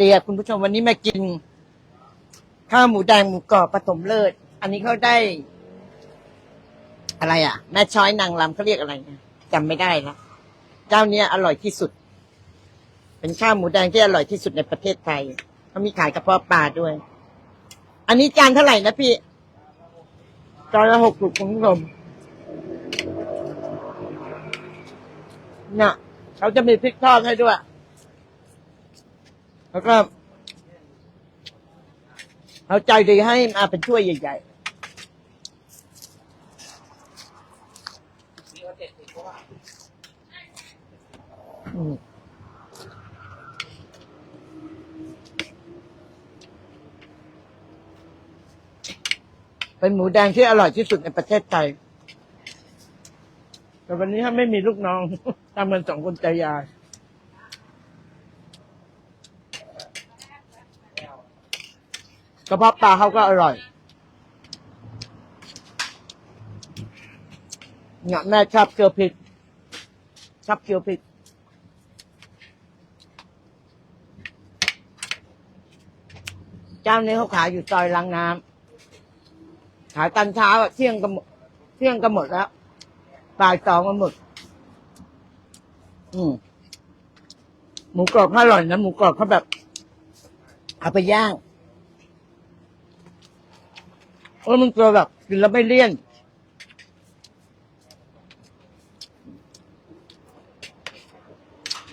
ดีอะคุณผู้ชมวันนี้มากิน ข้าวหมูแดงหมูกรอบปฐมเลิศ อันนี้เขาได้ อะไรอะ แม่ช้อยนางรำเขาเรียกอะไรนะจำไม่ได้ละเจ้าเนี้ยอร่อยที่สุด เป็นข้าวหมูแดงที่อร่อยที่สุดในประเทศไทยเขามีขายกระเพาะปลาด้วย อันนี้จานเท่าไหร่นะพี่จานละหกสิบคุณผู้ชมเนี่ยเขาจะมีพริกทอดให้ด้วย แล้วก็เอาใจดีให้มาเป็นถ้วยใหญ่ๆอืมเป็นหมูแดงที่อร่อยที่สุดในประเทศไทย แต่วันนี้ถ้าไม่มีลูกน้องทำกันสองคนใจยาย กระเพาะปลาเขาก็อร่อยเนี่ยแม่ชอบเกลือพริกชอบเกลือพริกเจ้านี้เขาขายอยู่ซอยลังน้ำขายตอนเช้าอะเที่ยงก็หมดเที่ยงก็หมดแล้วบ่ายสองก็หมด อืมหมูกรอบเขาอร่อยนะหมูกรอบเขาแบบ เอาไปย่าง เออมันตัวแบบกินแล้วไม่เลี่ยน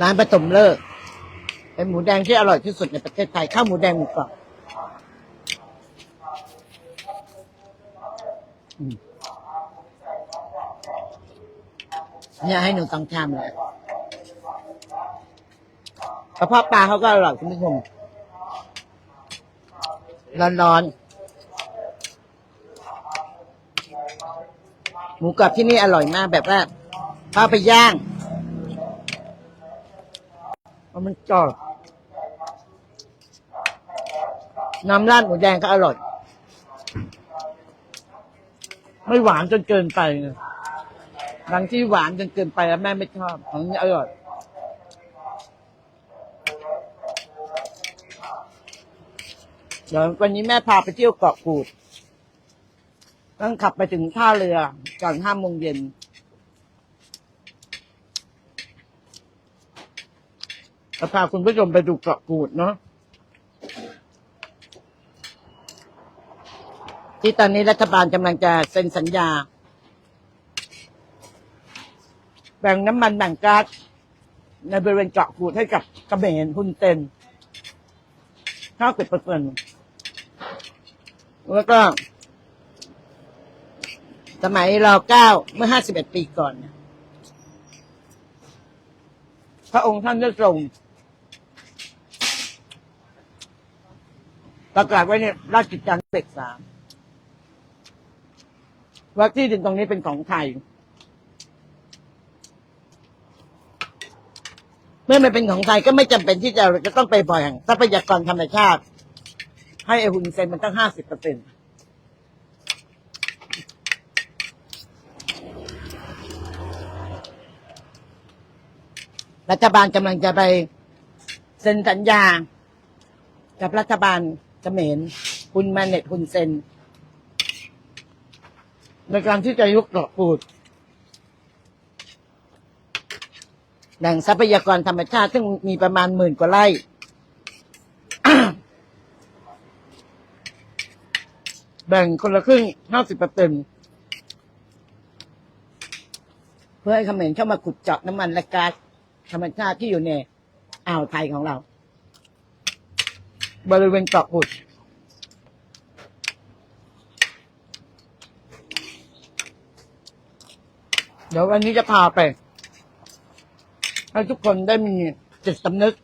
ร้านประตมเลิก เป็นหมูแดงที่อร่อยที่สุดในประเทศไทย ข้าวหมูแดงหมูกรอบเนี่ยให้หนูต้องทำเลยกระเพาะปลาเขาก็อร่อยคุณผู้ชมร้อนๆ มูกรอบที่นี่อร่อยมากแบบว่าข้าไปย่างเพราะมันกรอบน้ำราดหมูแดงก็อร่อย ไม่หวานจนเกินไปบางที่หวานจนเกินไปแล้วแม่ไม่ชอบของนี้อร่อยเดี๋ยววันนี้แม่พาไปเที่ยวเกาะกูด ต้องขับไปถึงท่าเรือก่อนห้าโมงเย็น จะพาคุณผู้ชมไปดูเกาะกูดเนาะ ที่ตอนนี้รัฐบาลกำลังจะเซ็นสัญญา แบ่งน้ำมันแบ่งก๊าซในบริเวณเกาะกูดให้กับกเขมรฮุนเซนห้าสิบเปอร์เซ็นต์แล้วก็ สมัยรอเก้าเมื่อห้าสิบเอ็ดปีก่อน พระองค์ท่านได้ทรงประกาศไว้ในราชกิจจานุเบกษาว่าที่ดินตรงนี้เป็นของไทย เมื่อมันเป็นของไทยก็ไม่จำเป็นที่จะจะต้องไปบ่อยแห่งทรัพยากรธรรมชาติ ให้ไอหุ่นเซนมันตั้งห้าสิบเปอร์เซ็นต์ รัฐบาลกำลังจะไปเซ็นสัญญา กับรัฐบาลเขมรคุณมาเน็ตคุณเซนในการที่จะยกเกาะปูดแหล่งทรัพยากรธรรมชาติ ซึ่งมีประมาณหมื่นกว่าไร่แบ่งคนละครึ่งห้าสิบเปอร์เซ็นเพื่อให้เขมรเข้ามาขุดเจาะน้ำมันและก๊าซ ธรรมชาติที่อยู่ในอ่าวไทยของเรา บริเวณเกาะกุดเดี๋ยววันนี้จะพาไป ให้ทุกคนได้มีจิตสำนึก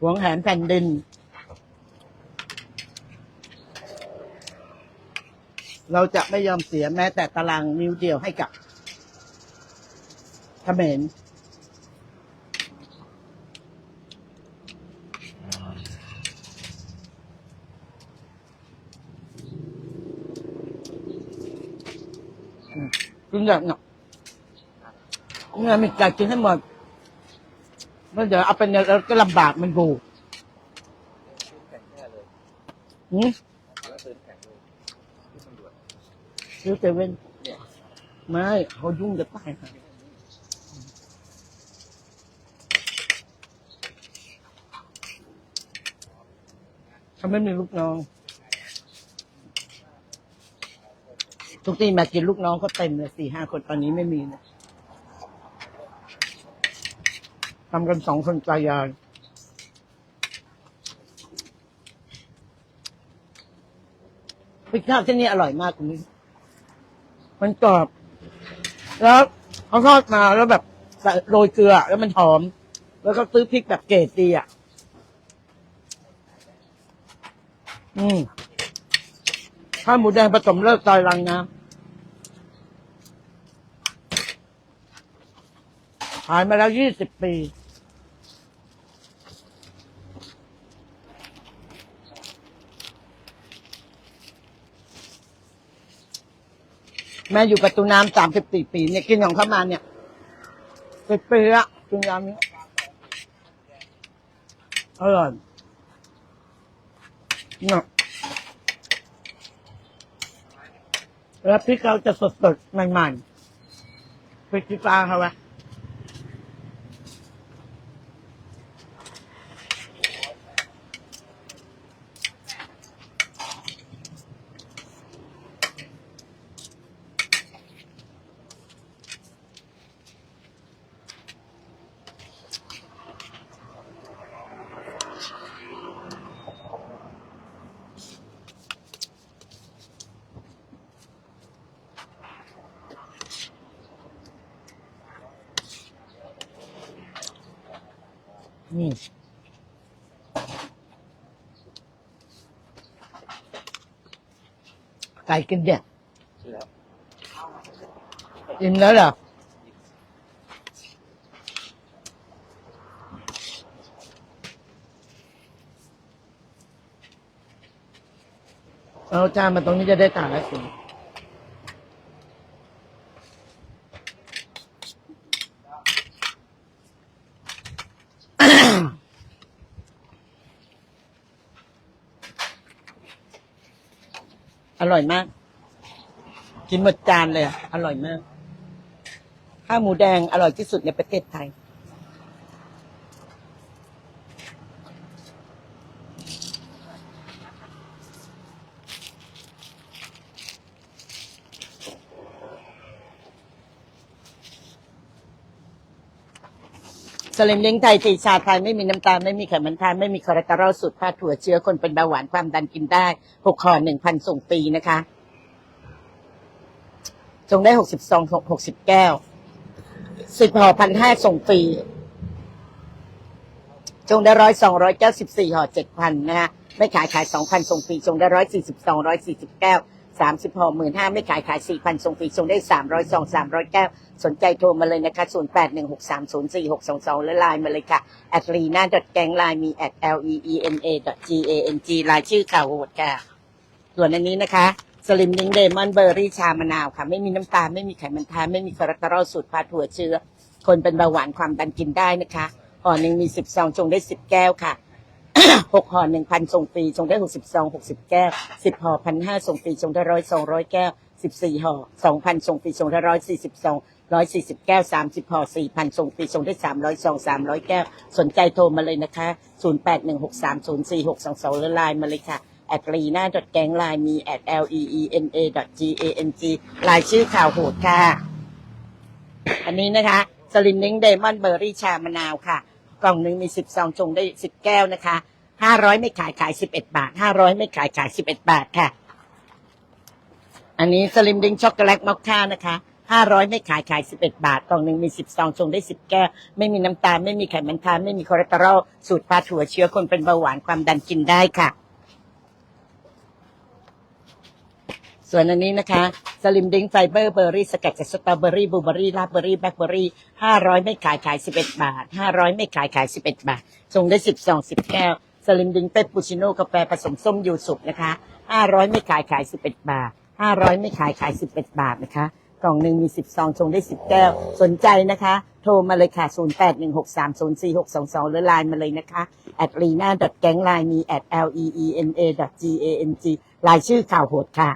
หวงแหนแผ่นดินเราจะไม่ยอมเสียแม้แต่ตารางนิ้วเดียวให้กับเขมร กินอยางเนาะเนี่ยมีการกินให้หมดมื่อเดี๋ยวเอาไปเนี่ยเราก็ลำบากมันบูหืมซื้อแข็งดูที่ตำรวจซื้อเซเว่นไม่เขายุ่งจะตายค่ะเขาไม่มีลูกน้อง ทุกทีมากินลูกน้องก็เต็มเลยสี่ห้าคนตอนนี้ไม่มีนะทำกันสองคนตายายพริกข้าวที่นี่อร่อยมากคุณนี่มันกรอบ แล้วเขาทอดมาแล้วแบบโรยเกลือ แล้วมันหอม แล้วก็ซื้อพริกแบบเกรดดีอะ อืมข้าวหมูแดงผสมเลิกซอยรังน้ำ ขายมาแล้วยี่สิบปี แม่อยู่ประตูน้ำสามสิบสี่ปีเนี่ยกินของเข้ามาเนี่ยสิบปีละกินยำนี้อร่อยเนี่ยแล้วพริกเราจะสดๆใหม่ๆพริกที่ปลาเขาอะ นี่ไก่กินเนี่ยอิ่มแล้วเหรอเอาจานมาตรงนี้จะได้ต่างแล้วสิ อร่อยมาก กินหมดจานเลยอะอร่อยมาก ข้าวหมูแดงอร่อยที่สุดในประเทศไทย สลิมเล้งไทยตีชาไทยไม่มีน้ำตาลไม่มีไขมันทานไม่มีคอเลสเตอรอลสูตรผ้าถั่วเชื้อคนเป็นเบาหวานความดันกินได้หกห่อหนึ่งพันส่งฟรีนะคะจงได้หกสิบซองหกสิบแก้วสิบห่อพันห้าส่งฟรีจงได้ร้อยสองร้อยเก้าสิบสี่ห่อเจ็ดพันนะคะไม่ขายขายสองพันส่งฟรีจงได้ร้อยสี่สิบสองร้อยสี่สิบแก้ว สามสิบห่อหมื่นห้าไม่ขายขายสี่พันส่งฟรีจงได้สามร้อยสองสามร้อยแก้วสนใจโทรมาเลยนะคะศูนย์แปดหนึ่งหกสามศูนย์สี่หกสองสองและไลน์มาเลยค่ะ at lena g a n g ไลน์มี at l e e n a g a n g ลายชื่อข่าวโหดค่ะ ส่วนอันนี้นะคะสลิมลิงเดมอนเบอร์รี่ชามะนาวค่ะ ไม่มีน้ำตาล ไม่มีไขมันทานไม่มีคอเลสเตอรอลสูตรพาถั่วเชื้อ คนเป็นเบาหวานความดันกินได้นะคะห่อหนึ่งมีสิบซองจงได้สิบแก้วค่ะ หกห่อหนึ่งพันส่งฟรีจงได้หกสิบซองหกสิบแก้วสิบห่อพันห้าส่งฟรีจงได้ร้อยสองร้อยแก้วสิบสี่ห่อสองพันส่งฟรีจงได้ร้อยสี่สิบซองร้อยสี่สิบแก้วสามสิบห่อสี่พันส่งฟรีจงได้สามร้อยซองสามร้อยแก้ว สนใจโทรมาเลยนะคะศูนย์แปดหนึ่งหกสามศูนย์สี่หกสองสองหรือไลน์มาเลยค่ะแอดลีน่าดอทแกงไลน์มีแอด l e e n a dot g a n g ลายชื่อข่าวโหดค่ะ อันนี้นะคะสลินนิ่งเดมอนเบอร์รี่ชามะนาวค่ะ ล่องหนึ่งมีสิบซองชงได้สิบแก้วนะคะห้าร้อยไม่ขายขายสิบเอ็ดบาทห้าร้อยไม่ขายขายสิบเอ็ดบาทค่ะ อันนี้สลิมดิงช็อกโกแลตมอคค่านะคะห้าร้อยไม่ขายขายสิบเอ็ดบาทกล่องหนึ่งมีสิบซองชงได้สิบแก้ว ไม่มีน้ำตาลไม่มีไขมันทานไม่มีคอเลสเตอรอลสูตรพาถั่วเชื้อคนเป็นเบาหวานความดันกินได้ค่ะ ส่วนอันนี้นะคะสลิมดิ้งไฟเบอร์เบอร์รี่สกัดจากสตรอเบอรี่บลูเบอรี่ราเบอรี่แบล็คเบอรี่ห้าร้อยไม่ขายขายสิบเอ็ดบาทห้าร้อยไม่ขายขายสิบเอ็ดบาทชงได้สิบซองสิบแก้วสลิมดิ้งเปปปูชิโน่กาแฟผสมส้มยูสุกนะคะห้าร้อยไม่ขายขายสิบเอ็ดบาทห้าร้อยไม่ขายขายสิบเอ็ดบาทนะคะกล่องหนึ่งมีสิบซองชงได้สิบแก้ว สนใจนะคะ โทรมาเลยค่ะ0 8 1 6 3 0 4 6 2 2หกสามโซนสี่หกสองสองหรือไลน์มาเลยนะคะ at lena g a n g l i n e at l e e n a g a n g ลายชื่อข่าวโหดค่ะ